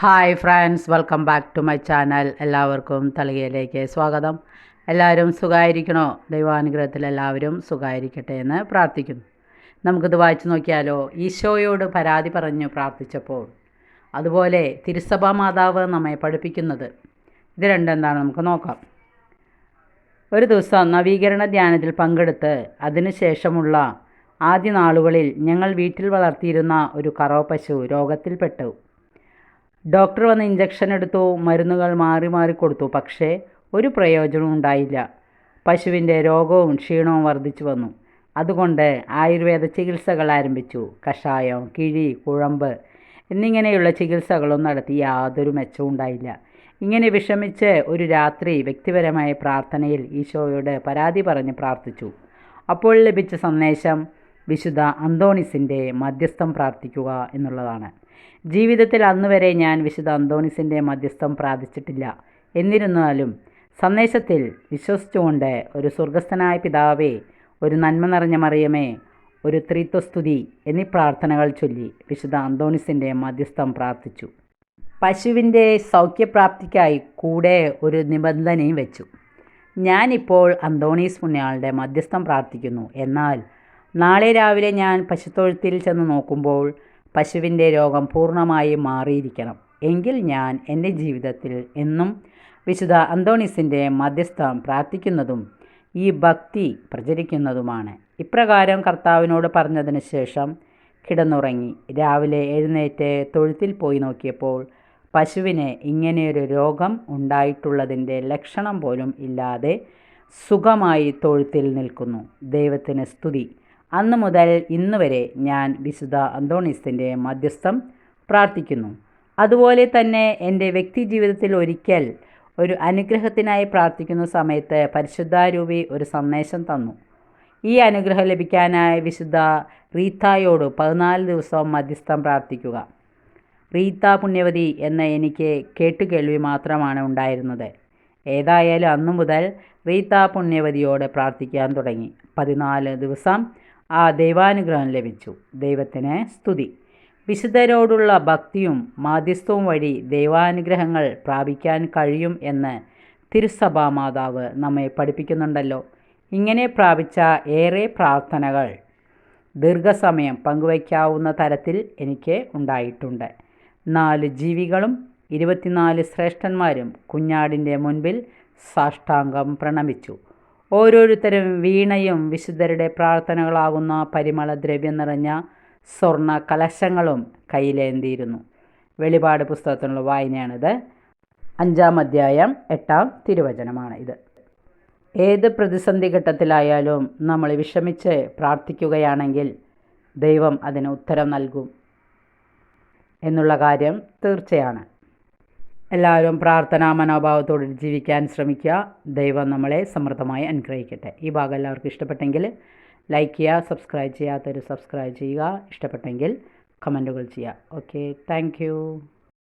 Hi friends welcome back to my channel എല്ലാവർക്കും തളികയിലേക്ക് സ്വാഗതം. എല്ലാവരും സുഖമായിരിക്കണോ ദൈവാനുഗ്രഹത്തിൽ എല്ലാവരും സുഖമായിരിക്കട്ടെ എന്ന് പ്രാർത്ഥിക്കുന്നു. നമുക്കിത് വായിച്ചു നോക്കിയാലോ? ഈശോയോട് പരാതി പറഞ്ഞു പ്രാർത്ഥിച്ചപ്പോൾ. അതുപോലെ തിരുസഭാ മാതാവ് നമ്മെ പഠിപ്പിക്കുന്നത്. ഇത് രണ്ടെന്താണ്? നമുക്ക് നോക്കാം. ഒരു ദിവസം നവീകരണ ധ്യാനത്തിൽ പങ്കെടുത്ത് അതിനുശേഷമുള്ള ആദ്യ നാളുകളിൽ ഞങ്ങൾ വീട്ടിൽ വളർത്തിയിരുന്ന ഒരു കറവ പശു രോഗത്തിൽപ്പെട്ടു. ഡോക്ടർ വന്ന് ഇഞ്ചക്ഷൻ എടുത്തു മരുന്നുകൾ മാറി മാറി കൊടുത്തു. പക്ഷേ ഒരു പ്രയോജനവും ഉണ്ടായില്ല. പശുവിന്റെ രോഗവും ക്ഷീണവും വർദ്ധിച്ചു വന്നു. അതുകൊണ്ട് ആയുർവേദ ചികിത്സകൾ ആരംഭിച്ചു. കഷായം കിഴി കുഴമ്പ് എന്നിങ്ങനെയുള്ള ചികിത്സകളും നടത്തി യാതൊരു മെച്ചവും ഉണ്ടായില്ല. ഇങ്ങനെ വിഷമിച്ച് ഒരു രാത്രി വ്യക്തിപരമായ പ്രാർത്ഥനയിൽ ഈശോയോട് പരാതി പറഞ്ഞ് പ്രാർത്ഥിച്ചു. അപ്പോൾ ലഭിച്ച സന്ദേശം വിശുദ്ധ അന്തോണിസിന്റെ മധ്യസ്ഥം പ്രാർത്ഥിക്കുക എന്നുള്ളതാണ്. ജീവിതത്തിൽ അന്നുവരെ ഞാൻ വിശുദ്ധ അന്തോണിസിന്റെ മധ്യസ്ഥം പ്രാർത്ഥിച്ചിട്ടില്ല. എന്നിരുന്നാലും സന്ദേശത്തിൽ വിശ്വസിച്ചുകൊണ്ട് ഒരു സ്വർഗസ്ഥനായ പിതാവേ ഒരു നന്മ നിറഞ്ഞ മറിയമേ ഒരു ത്രിത്വസ്തുതി എന്നീ പ്രാർത്ഥനകൾ ചൊല്ലി വിശുദ്ധ അന്തോണിസിന്റെ മധ്യസ്ഥം പ്രാർത്ഥിച്ചു. പശുവിന്റെ സൗഖ്യപ്രാപ്തിക്കായി കൂടെ ഒരു നിബന്ധനയും വെച്ചു. ഞാനിപ്പോൾ അന്തോണീസ് പുണ്യാളുടെ മധ്യസ്ഥം പ്രാർത്ഥിക്കുന്നു. എന്നാൽ നാളെ രാവിലെ ഞാൻ പശുത്തൊഴുത്തിൽ ചെന്ന് നോക്കുമ്പോൾ പശുവിന്റെ രോഗം പൂർണമായും മാറിയിരിക്കണം. എങ്കിൽ ഞാൻ എന്റെ ജീവിതത്തിൽ എന്നും വിശുദ്ധ അന്തോണിസിന്റെ മധ്യസ്ഥം പ്രാർത്ഥിക്കുന്നതും ഈ ഭക്തി പ്രചരിക്കുന്നതുമാണ്. ഇപ്രകാരം കർത്താവിനോട് പറഞ്ഞതിന് ശേഷം കിടന്നുറങ്ങി. രാവിലെ എഴുന്നേറ്റ് തൊഴുത്തിൽ പോയി നോക്കിയപ്പോൾ പശുവിന് ഇങ്ങനെയൊരു രോഗം ഉണ്ടായിട്ടുള്ളതിന്റെ ലക്ഷണം പോലും ഇല്ലാതെ സുഖമായി തൊഴുത്തിൽ നിൽക്കുന്നു. ദൈവത്തിന് സ്തുതി. അന്ന് മുതൽ ഇന്ന് വരെ ഞാൻ വിശുദ്ധ അന്തോണിസിന്റെ മധ്യസ്ഥം പ്രാർത്ഥിക്കുന്നു. അതുപോലെ തന്നെ എന്റെ വ്യക്തി ജീവിതത്തിൽ ഒരിക്കൽ ഒരു അനുഗ്രഹത്തിനായി പ്രാർത്ഥിക്കുന്ന സമയത്ത് പരിശുദ്ധാരൂപി ഒരു സന്ദേശം തന്നു. ഈ അനുഗ്രഹം ലഭിക്കാനായി വിശുദ്ധ റീത്തായോട് പതിനാല് ദിവസം മധ്യസ്ഥം പ്രാർത്ഥിക്കുക. റീത്ത പുണ്യവതി എന്ന എനിക്ക് കേട്ടുകേൾവി മാത്രമാണ് ഉണ്ടായിരുന്നത്. ഏതായാലും അന്നു മുതൽ റീത്ത പുണ്യവതിയോട് പ്രാർത്ഥിക്കാൻ തുടങ്ങി. പതിനാല് ദിവസം ആ ദൈവാനുഗ്രഹം ലഭിച്ചു. ദൈവത്തിന് സ്തുതി. വിശുദ്ധരോടുള്ള ഭക്തിയും മാധ്യസ്ഥവും വഴി ദൈവാനുഗ്രഹങ്ങൾ പ്രാപിക്കാൻ കഴിയും എന്ന് തിരുസഭാ മാതാവ് നമ്മെ പഠിപ്പിക്കുന്നുണ്ടല്ലോ. ഇങ്ങനെ പ്രാപിച്ച ഏറെ പ്രാർത്ഥനകൾ ദീർഘസമയം പങ്കുവയ്ക്കാവുന്ന തരത്തിൽ എനിക്ക് ഉണ്ടായിട്ടുണ്ട്. നാല് ജീവികളും ഇരുപത്തിനാല് ശ്രേഷ്ഠന്മാരും കുഞ്ഞാടിന്റെ മുൻപിൽ സാഷ്ടാംഗം പ്രണമിച്ചു. ഓരോരുത്തരും വീണയും വിശുദ്ധരുടെ പ്രാർത്ഥനകളാകുന്ന പരിമളദ്രവ്യം നിറഞ്ഞ സ്വർണ കലശങ്ങളും കയ്യിലേന്തിയിരുന്നു. വെളിപാട് പുസ്തകത്തിനുള്ള വായനയാണിത്. അഞ്ചാം അധ്യായം എട്ടാം തിരുവചനമാണ് ഇത്. ഏത് പ്രതിസന്ധി ഘട്ടത്തിലായാലും നമ്മൾ വിഷമിച്ച് പ്രാർത്ഥിക്കുകയാണെങ്കിൽ ദൈവം അതിന് ഉത്തരം നൽകും എന്നുള്ള കാര്യം തീർച്ചയാണ്. എല്ലാവരും പ്രാർത്ഥനാ മനോഭാവത്തോടെ ജീവിക്കാൻ ശ്രമിക്കുക. ദൈവം നമ്മളെ സമൃദ്ധമായി അനുഗ്രഹിക്കട്ടെ. ഈ ഭാഗം എല്ലാവർക്കും ഇഷ്ടപ്പെട്ടെങ്കിൽ ലൈക്ക് ചെയ്യുക സബ്സ്ക്രൈബ് ചെയ്യാത്തവർ സബ്സ്ക്രൈബ് ചെയ്യുക. ഇഷ്ടപ്പെട്ടെങ്കിൽ കമന്റുകൾ ചെയ്യുക. Okay thank